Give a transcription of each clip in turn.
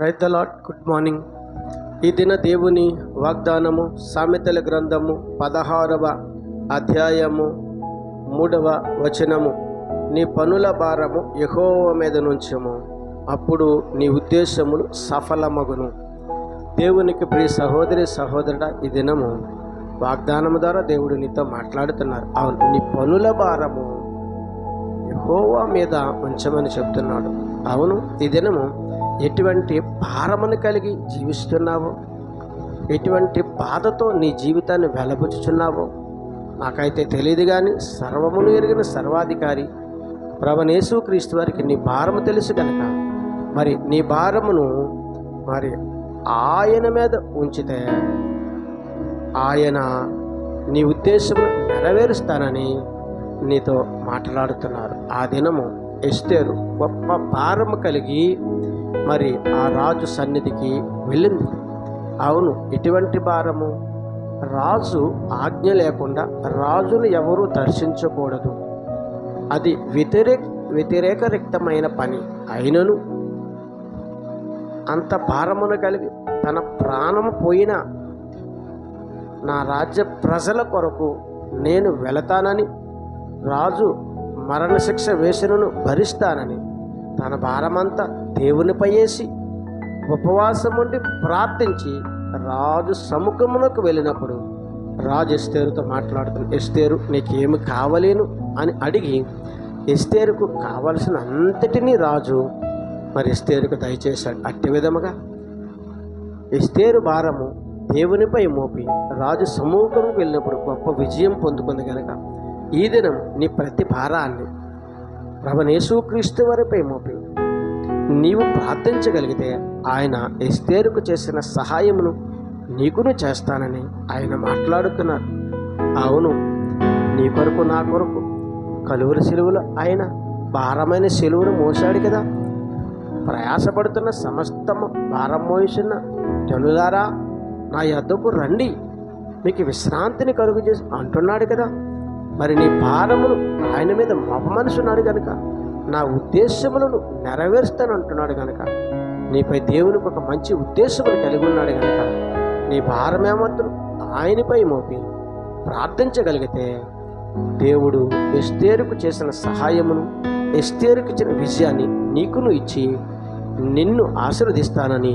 రైతలాట్ ద లాట్ good morning ఈ దిన దేవుని వాగ్దానము సామెతల గ్రంథము పదహారవ అధ్యాయము మూడవ వచనము. నీ పనుల భారము ఎహోవ మీద నుంచము. అప్పుడు నీ ఉద్దేశములు సఫలమగును. దేవునికి ప్రియ సహోదరి సహోదరుడ ఈ దినము వాగ్దానము ద్వారా దేవుడు నీతో మాట్లాడుతున్నారు. అవును నీ పనుల భారము యెహోవా మీద ఉంచమని చెప్తున్నాడు. అవును ఈ దినము ఎటువంటి భారమును కలిగి జీవిస్తున్నావో? ఎటువంటి బాధతో నీ జీవితాన్ని వెలబుచ్చుచున్నావో? నాకైతే తెలియదు కానీ సర్వమును ఎరిగిన సర్వాధికారి ప్రభనేసు క్రీస్తు వారికి నీ భారము తెలుసు కనుక మరి నీ భారమును మరి ఆయన మీద ఉంచితే ఆయన నీ ఉద్దేశం నెరవేరుస్తానని నీతో మాట్లాడుతున్నారు. ఆ దినము ఎస్తేరు గొప్ప భారము కలిగి మరి ఆ రాజు సన్నిధికి వెళ్ళింది. అవును ఎటువంటి భారము. రాజు ఆజ్ఞ లేకుండా రాజును ఎవరూ దర్శించకూడదు. అది వ్యతిరేక వ్యతిరేకరిక్తమైన పని అయినను. అంత భారమును కలిగి తన ప్రాణము పోయినా నా రాజ్య ప్రజల కొరకు నేను వెళతానని రాజు మరణశిక్ష వేసినను భరిస్తానని. తన భారమంతా దేవునిపై వేసి ఉపవాసం ఉండి ప్రార్థించి రాజు సముఖమునకు వెళ్ళినప్పుడు రాజు ఎస్తేరుతో మాట్లాడుతుంది ఎస్తేరు నీకేమి కావలేను అని అడిగి ఎస్తేరుకు కావలసిన అంతటినీ రాజు మరి ఎస్తేరుకు దయచేశాడు. అట్టి విధముగా ఎస్తేరు భారము దేవునిపై మోపి రాజు సమూహంకు వెళ్ళినప్పుడు గొప్ప విజయం పొందుకుంది కనుక ఈ దినం నీ ప్రతి భారాన్ని ప్రభనేసుక్రీస్తు వారిపై మోపి. నీవు ప్రార్థించగలిగితే ఆయన ఎస్తేరుకు చేసిన సహాయమును నీకును చేస్తానని ఆయన మాట్లాడుతున్నారు అవును నీ కొరకు నా కొరకు కలువుల సెలువులు ఆయన భారమైన సెలువును మోసాడు కదా. ప్రయాసపడుతున్న సమస్తము భారం మోయిస్తున్న జనులారా నా యొద్దకు రండి. మీకు విశ్రాంతిని కలుగు చేసి అంటున్నాడు కదా. మరి నీ భారమును ఆయన మీద మోపమనుసున్నాడు కనుక నా ఉద్దేశములను నెరవేరుస్తాను అంటున్నాడు కనుక నీపై దేవునికి ఒక మంచి ఉద్దేశములు కలిగి ఉన్నాడు కనుక నీ భారమేమత్తును ఆయనపై మోపి ప్రార్థించగలిగితే దేవుడు ఎస్తేరుకు చేసిన సహాయమును ఎస్తేరుకు ఇచ్చిన విజయాన్ని నీకును ఇచ్చి నిన్ను ఆశీర్వదిస్తానని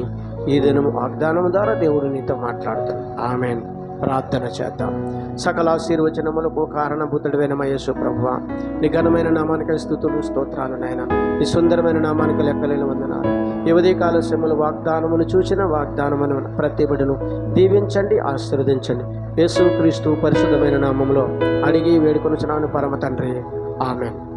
ఈ దినము వాగ్దానం ద్వారా దేవుడు నీతో మాట్లాడుతాడు ఆమెను. ప్రార్థన చేద్దాం. సకల ఆశీర్వచనములకు కారణభూతుడైన మయేసు ప్రభువ నీ ఘనమైన నామానికి స్థుతులు స్తోత్రాలు నాయన. నీ సుందరమైన నామానికి లెక్కలేని వందనాలు. యువదీ కాల శ్రమలు వాగ్దానమును చూసిన వాగ్దానమును ప్రతి దీవించండి ఆశీర్వదించండి. యేసు క్రీస్తు పరిశుద్ధమైన నామంలో అడిగి వేడుకొనుచున్నాను పరమ తండ్రి. ఆమె